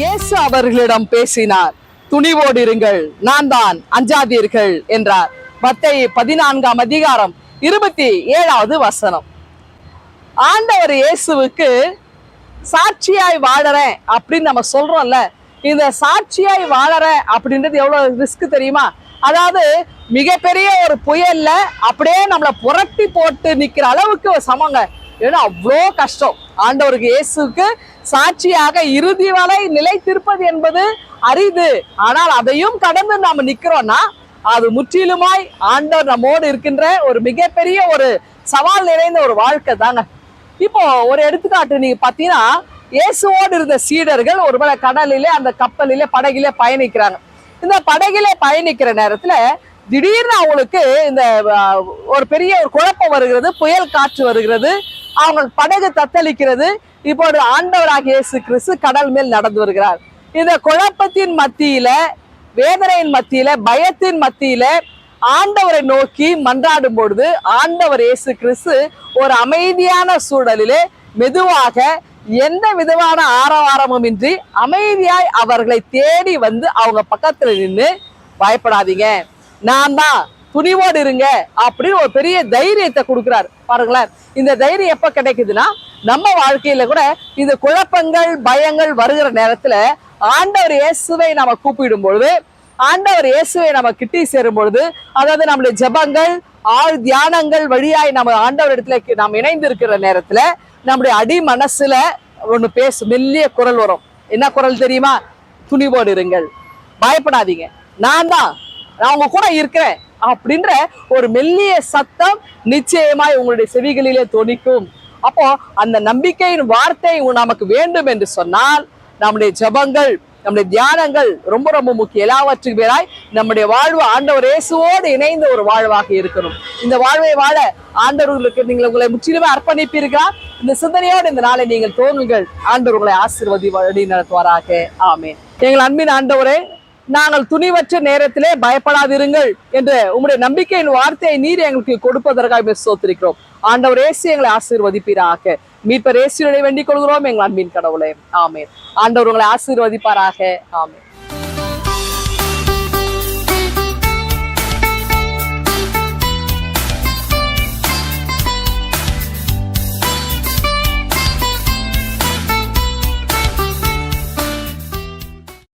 இயேசு அவர்களிடம் பேசினார். துணிவோடு இருங்கள் நான் தான் அஞ்சாதீர்கள் என்றார். பத்தை பதினான்காம் அதிகாரம் இருபத்தி ஏழாவது வசனம். ஆண்டவர் இயேசுவுக்கு சாட்சியாய் வாழறேன் அப்படின்னு நம்ம சொல்றோம்ல. இந்த சாட்சியாய் வாழறேன் அப்படின்றது எவ்வளவு ரிஸ்க் தெரியுமா? அதாவது மிகப்பெரிய ஒரு புயல்ல அப்படியே நம்மளை புரட்டி போட்டு நிக்கிற அளவுக்கு சமங்க. ஏன்னா அவ்வளோ கஷ்டம். ஆண்டவருக்கு இயேசுக்கு சாட்சியாக இறுதி வரை நிலைத்திருப்பது என்பது அரிது. ஆனால் அதையும் கடந்து நாம் நிற்கிறோம்னா அது முற்றிலுமாய் ஆண்டவர் நம்மோடு இருக்கின்ற ஒரு மிகப்பெரிய ஒரு சவால் நிறைந்த ஒரு வாழ்க்கை தாங்க இப்போ ஒரு எடுத்துக்காட்டு நீங்க பாத்தீங்கன்னா இயேசுவோடு இருந்த சீடர்கள் ஒருவேளை கடலிலே அந்த கப்பலிலே படகிலே பயணிக்கிறாங்க. இந்த படகிலே பயணிக்கிற நேரத்துல திடீர்னு அவங்களுக்கு இந்த ஒரு பெரிய ஒரு குழப்பம் வருகிறது புயல் காற்று வருகிறது அவங்க படகு தத்தளிக்கிறது இப்போது ஆண்டவராகிய இயேசு கிறிஸ்து கடல் மேல் நடந்து வருகிறார். இந்த குழப்பத்தின் மத்தியில வேதனையின் மத்தியில பயத்தின் மத்தியில ஆண்டவரை நோக்கி மன்றாடும் பொழுது ஆண்டவர் இயேசு கிறிஸ்து ஒரு அமைதியான சூழலிலே மெதுவாக எந்த விதமான ஆரவாரமும் இன்றி அமைதியாய் அவர்களை தேடி வந்து அவங்க பக்கத்துல நின்று பயப்படாதீங்க. நான் தான் துணிவோடு இருங்க அப்படின்னு ஒரு பெரிய தைரியத்தை கொடுக்குறாரு. பாருங்களேன் இந்த தைரியம் எப்போ கிடைக்குதுன்னா நம்ம வாழ்க்கையில கூட இந்த குழப்பங்கள் பயங்கள் வருகிற நேரத்துல ஆண்டவர் இயேசுவை நம்ம கூப்பிடும் பொழுது ஆண்டவர் இயேசுவை நம்ம கிட்டி சேரும் பொழுது அதாவது நம்முடைய ஜெபங்கள் ஆள் தியானங்கள் வழியாய் நம்ம ஆண்டவர் இடத்துல நாம் இணைந்து இருக்கிற நேரத்துல நம்முடைய அடி மனசுல ஒன்று பேசு மெல்லிய குரல் வரும். என்ன குரல் தெரியுமா? துணிவோடு இருங்கள். பயப்படாதீங்க. நான் தான். நான் உங்க கூட இருக்கிறேன். அப்படின்ற ஒரு மெல்லிய சத்தம் நிச்சயமாய் உங்களுடைய செவிகளிலே தொனிக்கும். அப்போ அந்த நம்பிக்கையின் வார்த்தை நமக்கு வேண்டும் என்று சொன்னால் நம்முடைய ஜெபங்கள் நம்முடைய தியானங்கள் ரொம்ப ரொம்ப முக்கியம். எல்லாவற்றுக்கு பேராய் நம்முடைய வாழ்வு ஆண்டவர் இயேசுவோடு இணைந்த ஒரு வாழ்வாக இருக்கணும். இந்த வாழ்வை வாழ ஆண்டவர்களுக்கு நீங்கள் உங்களை முற்றிலுமே அர்ப்பணிப்பீர்களா? இந்த சிந்தனையோடு இந்த நாளை நீங்கள் தோணுங்கள் ஆண்டவர் உங்களை ஆசீர்வதி வழி நடத்துவாராக. ஆமே எங்கள் அன்பின் ஆண்டவரே நாங்கள் துணிவற்ற நேரத்திலே பயப்படாதிருங்கள் என்று உங்களுடைய நம்பிக்கையின் வார்த்தையை நீர் எங்களுக்கு கொடுப்பதற்காக சோத்திருக்கிறோம் ஆண்டவர் ஏசி எங்களை ஆசீர்வதிப்பீராக. மீட்பர் ஏசியுடைய வேண்டிக் கொள்கிறோம் எங்கள் அன்பின் கடவுளே. ஆமேன். ஆண்டவர் உங்களை ஆசீர்வதிப்பாராக. ஆமேன்.